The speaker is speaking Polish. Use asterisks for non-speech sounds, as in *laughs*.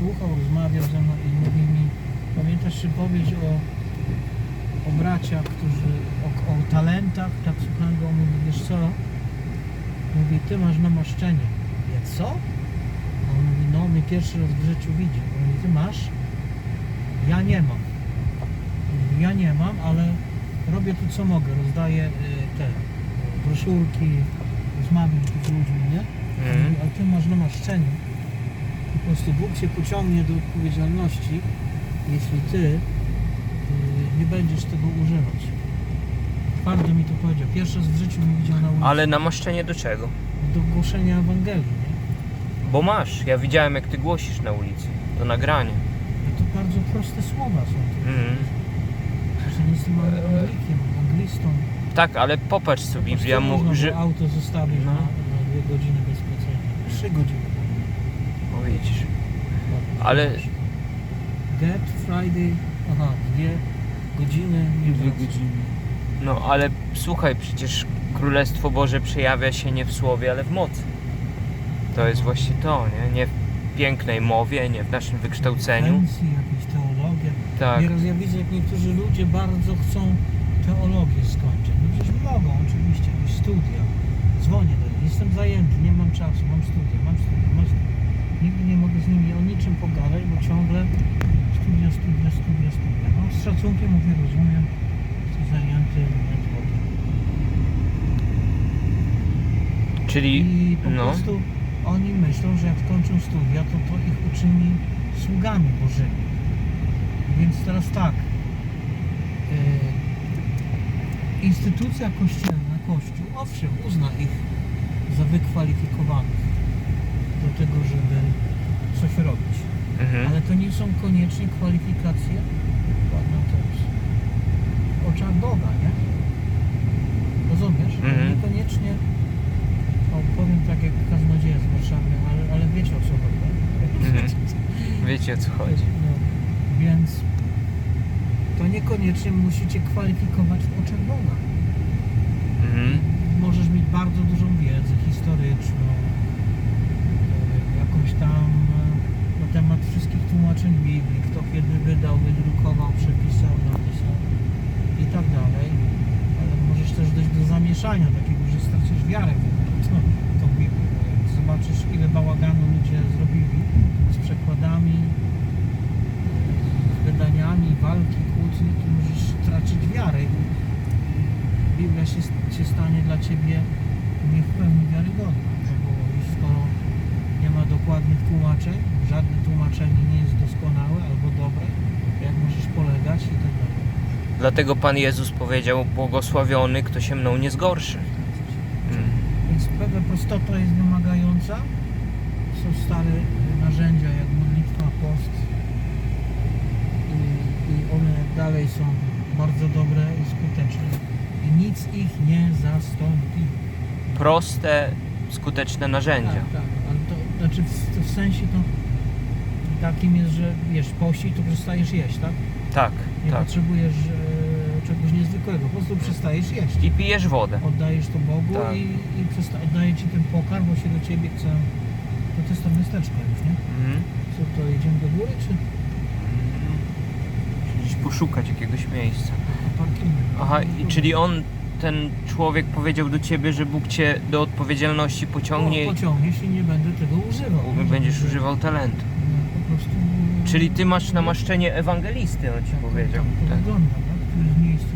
słuchał, rozmawiał ze mną i mówi mi, pamiętasz przypowieść o, o braciach, którzy, o, o talentach, tak słuchałem go, on mówi, wiesz co, mówi, ty masz namaszczenie. Ja co? A on mówi, no mnie pierwszy raz w życiu widzi. On mówi, ty masz? Ja nie mam. Mówi, Ja nie mam, ale robię tu co mogę, rozdaję y, te broszurki, rozmawiam z ludźmi, nie? Mhm. Mówi, Ale ty masz namaszczenie. Prostu Bóg cię pociągnie do odpowiedzialności, jeśli ty y, nie będziesz tego używać. Twardo mi to powiedział. Pierwszy raz w życiu mnie widział na ulicy. Ale namaszczenie do czego? Do głoszenia Ewangelii, nie? Bo masz. Ja widziałem jak ty głosisz na ulicy. To nagranie. I to bardzo proste słowa są. to. Mhm. Przecież jestem Anglikiem, anglistą. Tak, ale popatrz co Biblia mówi, że... auto zostawić No. na, na dwie godziny bez płacenia. Trzy godziny. No widzisz. Ale- Get Friday, aha, dwie godziny, nie Dwie godziny. No ale słuchaj, przecież Królestwo Boże przejawia się nie w słowie, ale w mocy. To jest właśnie to, nie? Nie w pięknej mowie, nie w naszym wykształceniu. Jakieś teologia. Tak. Nieraz ja widzę, jak niektórzy ludzie bardzo chcą teologię skończyć. No przecież mogą, oczywiście, jakieś studia. Dzwonię do nich, jestem zajęty, nie mam czasu, mam studia, mam studia, mam studia. Nigdy nie mogę z nimi o niczym pogadać, bo ciągle studia, studia, studia, studia. No z szacunkiem mówię, rozumiem, jesteś zajęty, odchodzę. Czyli, I po no, prostu oni myślą, że jak skończą studia, to to ich uczyni sługami Bożymi. Więc teraz tak. e, instytucja kościelna, Kościół, owszem, uzna ich za wykwalifikowanych do tego, żeby coś robić. mhm. Ale to nie są koniecznie kwalifikacje ładna to jest, w oczach Boga, nie? Rozumiesz? Mhm. Niekoniecznie o, powiem tak jak kaznodzieja z Warszawy, ale, ale wiecie o co chodzi. Mhm. *laughs* wiecie o co chodzi. No, więc to niekoniecznie musicie kwalifikować w oczach Boga. Mhm. Możesz mieć bardzo dużą wiedzę historyczną, e, jakąś tam e, na temat wszystkich tłumaczeń Kiedy wydał, wydrukował, przepisał, napisał i tak dalej. Ale możesz też dojść do zamieszania takiego, że stracisz wiarę w tą, Biblię. Jak zobaczysz, ile bałaganu ludzie zrobili z przekładami, z wydaniami, walki, kłótni, to możesz tracić wiarę. Biblia się, się stanie dla Ciebie nie w pełni wiarygodna, bo skoro nie ma dokładnych tłumaczeń, żadne tłumaczenie nie jest doskonałe albo dobre, jak możesz polegać i tak dalej. Dlatego Pan Jezus powiedział, błogosławiony, kto się mną nie zgorszy. Mhm. Więc pewna prostota jest wymagająca. Są stare narzędzia jak modlitwa, post i, i one dalej są bardzo dobre i skuteczne. I nic ich nie zastąpi. Proste, skuteczne narzędzia. Tak, tak, znaczy w, w sensie to takim jest, że wiesz, pości to przestajesz jeść, tak? Tak, Nie tak. potrzebujesz e, czegoś niezwykłego, po prostu przestajesz jeść. I pijesz wodę. Oddajesz to Bogu Tak. i, i przesta- oddaje Ci ten pokarm, bo się do Ciebie chce. To, to jest to miasteczko już, nie? Mhm. Co to, jedziemy do góry czy Gdzieś poszukać jakiegoś miejsca. parkingu? Aha, i czyli on, ten człowiek powiedział do ciebie, że Bóg cię do odpowiedzialności pociągnie O, pociągnie, jeśli nie będę tego używał. i będziesz używał talentu. no, Po prostu... Czyli ty masz namaszczenie ewangelisty, on ci tak, powiedział. Tak, to Tak. wygląda, tak? Tu jest miejsce